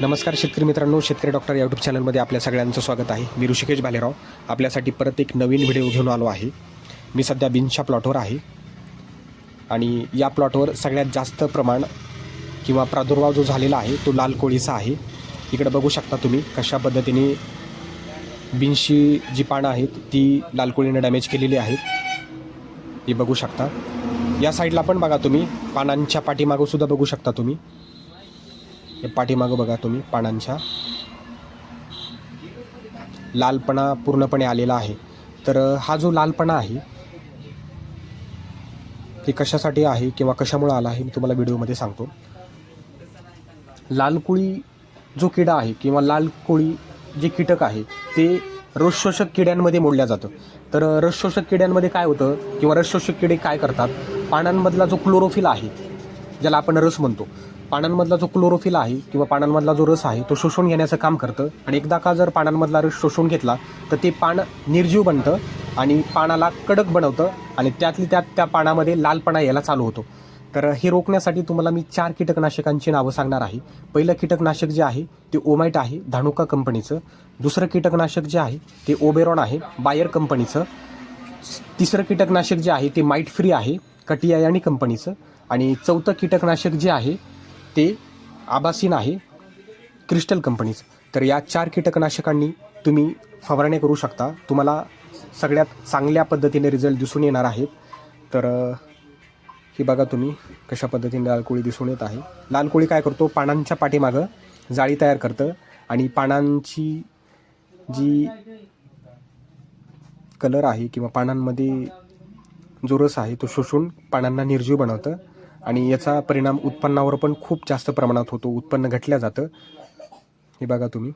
नमस्कार शेतकरी मित्रांनो शेतकरी डॉक्टर यूट्यूब चॅनलमध्ये आपल्या सगळ्यांचं स्वागत आहे. मी ऋषिकेश भालेराव. आपल्यासाठी परत एक नवीन व्हिडिओ घेऊन आलो आहे. मी सध्या बिनच्या प्लॉटवर आहे. आणि या प्लॉटवर सगळ्यात जास्त प्रमाण किंवा प्रादुर्भाव जो झालेला आहे तो लाल कोळीचा आहे. इकडे बघू शकता तुम्ही कशा पद्धतीने बिनशी जी पानं आहेत ती लाल कोळीनं डॅमेज केलेली आहेत. हे बघू शकता. या साईडला पण बघा तुम्ही. पानांच्या पाठीमागंसुद्धा बघू शकता तुम्ही. हे पाठीमागं बघा तुम्ही पानांच्या. लालपणा पूर्णपणे आलेला आहे. तर हा जो लालपणा आहे ते कशासाठी आहे किंवा कशामुळे आला आहे मी तुम्हाला व्हिडिओमध्ये सांगतो. लाल कोळी जो किडा आहे किंवा लाल कोळी जे कीटक आहे ते रसशोषक किड्यांमध्ये मोडल्या जातं. तर रसशोषक किड्यांमध्ये काय होतं किंवा रसशोषक किडे काय करतात? पानांमधला जो क्लोरोफिल आहे ज्याला आपण रस म्हणतो पानांमधला जो क्लोरोफिल आहे किंवा पानांमधला जो रस आहे तो शोषून घेण्याचं काम करतं. आणि एकदा का जर पानांमधला रस शोषून घेतला तर ते पान निर्जीव बनतं आणि पानाला कडक बनवतं आणि त्यातली त्यात त्या पानामध्ये लालपणा यायला चालू होतो. तर हे रोखण्यासाठी तुम्हाला मी चार कीटकनाशकांची नावं सांगणार आहे. पहिलं कीटकनाशक जे आहे ते ओमाइट आहे धानुका कंपनीचं. दुसरं कीटकनाशक जे आहे ते ओबेरॉन आहे बायर कंपनीचं. तिसरं कीटकनाशक जे आहे ते माइट फ्री आहे कटियायानी कंपनीचं. आणि चौथं कीटकनाशक जे आहे ते आबासीन आहे क्रिस्टल कंपनीचं तर या चार कीटकनाशकांनी तुम्ही फवारणी करू शकता. तुम्हाला सगळ्यात चांगल्या पद्धतीने रिझल्ट दिसून येणार आहेत. तर ही बघा तुम्ही कशा पद्धतीने लाल कोळी दिसून येत आहे. लाल कोळी काय करतो? पानांच्या पाठीमागं जाळी तयार करतं आणि पानांची जी कलर आहे किंवा पानांमध्ये जो रस आहे तो शोषून पानांना निर्जीव बनवतं. आणि याचा परिणाम उत्पन्नावर पण खूप जास्त प्रमाणात होतो. उत्पन्न घटल्या जातं. हे बघा तुम्ही.